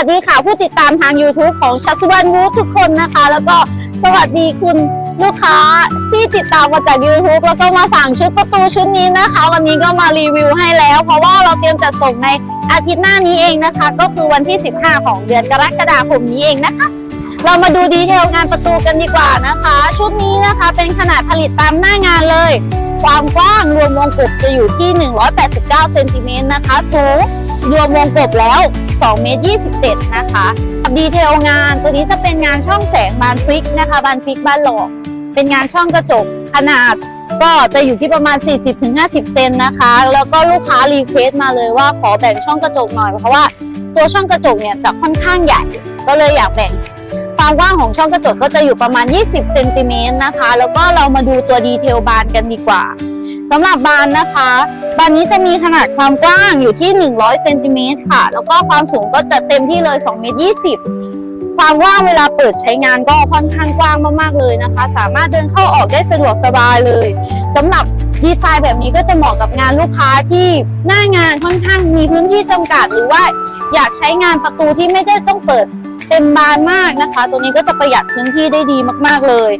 วัสดีค่ะผู้ติดตามทาง YouTube ของชัสวันวูทุกคนนะคะ แล้วก็สวัสดีคุณลูกค้าที่ติดตามมาจาก YouTube แล้วก็มาสั่งชุดประตูชุดนี้นะคะ วันนี้ก็มารีวิวให้แล้ว เพราะว่าเราเตรียมจัดส่งในอาทิตย์หน้านี้เองนะคะ ก็คือวันที่ 15 ของเดือนกรกฎาคมนี้เองนะคะ เรามาดูดีเทลงานประตูกันดีกว่านะคะ ชุดนี้นะคะเป็นขนาดผลิตตามหน้างานเลย ความกว้างรวมวงกบจะอยู่ที่ 189เซนติเมตรนะคะสูง รวมวงกบแล้ว2เมตร27 นะคะดีเทลงานตัวนี้จะเป็นงานช่องแสงบานฟิกนะคะ บานฟิกบานหลอก เป็นงานช่องกระจกขนาดก็จะอยู่ที่ประมาณ 40-50 เซนนะคะ แล้วก็ลูกค้ารีเควสต์มาเลยว่าขอแบ่งช่องกระจกหน่อย เพราะว่าตัวช่องกระจกเนี่ยจะค่อนข้างใหญ่ ก็เลยอยากแบ่งความกว้างของช่องกระจกก็จะอยู่ประมาณ 20 เซนติเมตรนะคะ แล้วก็เรามาดูตัวดีเทลบานกันดีกว่า สำหรับบานนะคะ บานนี้จะมีขนาดความกว้างอยู่ที่ 100เซนติเมตรค่ะ แล้วก็ความสูงก็จะเต็มที่เลย2เมตร20 ความกว้างเวลาเปิดใช้งานก็ค่อนข้างกว้างมากๆเลยนะคะ สามารถเดินเข้าออกได้สะดวกสบายเลยสำหรับดีไซน์แบบนี้ก็จะเหมาะกับงานลูกค้าที่หน้างานค่อนข้างมีพื้นที่จำกัด หรือว่าอยากใช้งานประตูที่ไม่ได้ต้องเปิดเต็มบานมากนะคะ ตัวนี้ก็จะประหยัดพื้นที่ได้ดีมากๆเลย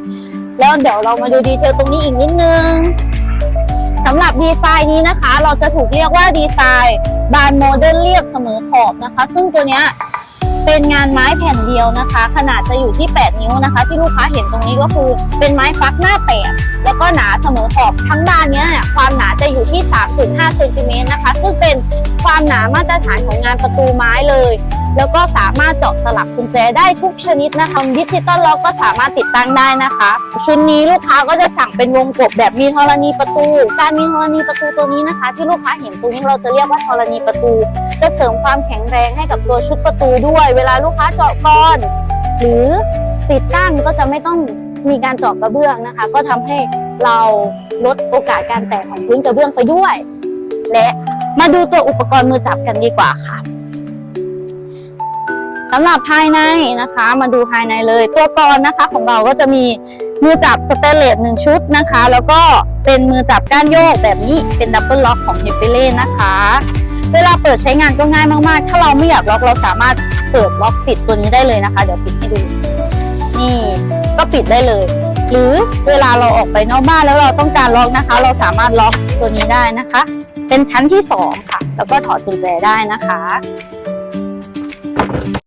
แล้วเดี๋ยวเรามาดูดีเทลตรงนี้อีกนิดนึง ดีไซน์นี้นะคะ เราจะถูกเรียกว่าดีไซน์บานโมเดิร์นเรียบเสมอขอบนะคะ ซึ่งตัวเนี้ยเป็นงานไม้แผ่นเดียวนะคะ ขนาดจะอยู่ที่ 8 นิ้วนะคะ ที่ลูกค้าเห็นตรงนี้ก็คือเป็นไม้ฟักหน้าแปดแล้วก็หนาเสมอขอบทั้งบานเนี้ยความหนาจะอยู่ที่ 3.5เซนติเมตรนะคะ ซึ่งเป็นความหนามาตรฐานของงานประตูไม้เลย แล้วก็สามารถเจาะสลักกุญแจได้ทุกชนิดนะคะดิจิตอลล็อกก็สามารถติดตั้งได้นะคะ ชุดนี้ลูกค้าก็จะสั่งเป็นวงกบแบบมีธรณีประตู การมีธรณีประตูตัวนี้นะคะ ที่ลูกค้าเห็นตรงนี้เราจะเรียกว่าธรณีประตู จะเสริมความแข็งแรงให้กับตัวชุดประตูด้วย เวลาลูกค้าเจาะก้อน หรือติดตั้งก็จะไม่ต้องมีการเจาะกระเบื้องนะคะ ก็ทำให้เราลดโอกาสการแตกของพื้นกระเบื้องไปด้วย และมาดูตัวอุปกรณ์มือจับกันดีกว่าค่ะ สำหรับภายในนะคะ มาดูภายในเลย ตัวกรนะคะของเราก็จะมีมือจับสเตเลสหนึ่งชุดนะคะ แล้วก็เป็นมือจับก้านโยกแบบนี้เป็นดับเบิลล็อกของเฮฟเฟล่นะคะ เวลาเปิดใช้งานก็ง่ายมากๆ ถ้าเราไม่อยากล็อกเราสามารถเปิดล็อกปิดตัวนี้ได้เลยนะคะ เดี๋ยวปิดให้ดูนี่ก็ปิดได้เลย หรือเวลาเราออกไปนอกบ้านแล้วเราต้องการล็อกนะคะ เราสามารถล็อกตัวนี้ได้นะคะ เป็นชั้นที่สองค่ะ แล้วก็ถอดกุญแจได้นะคะ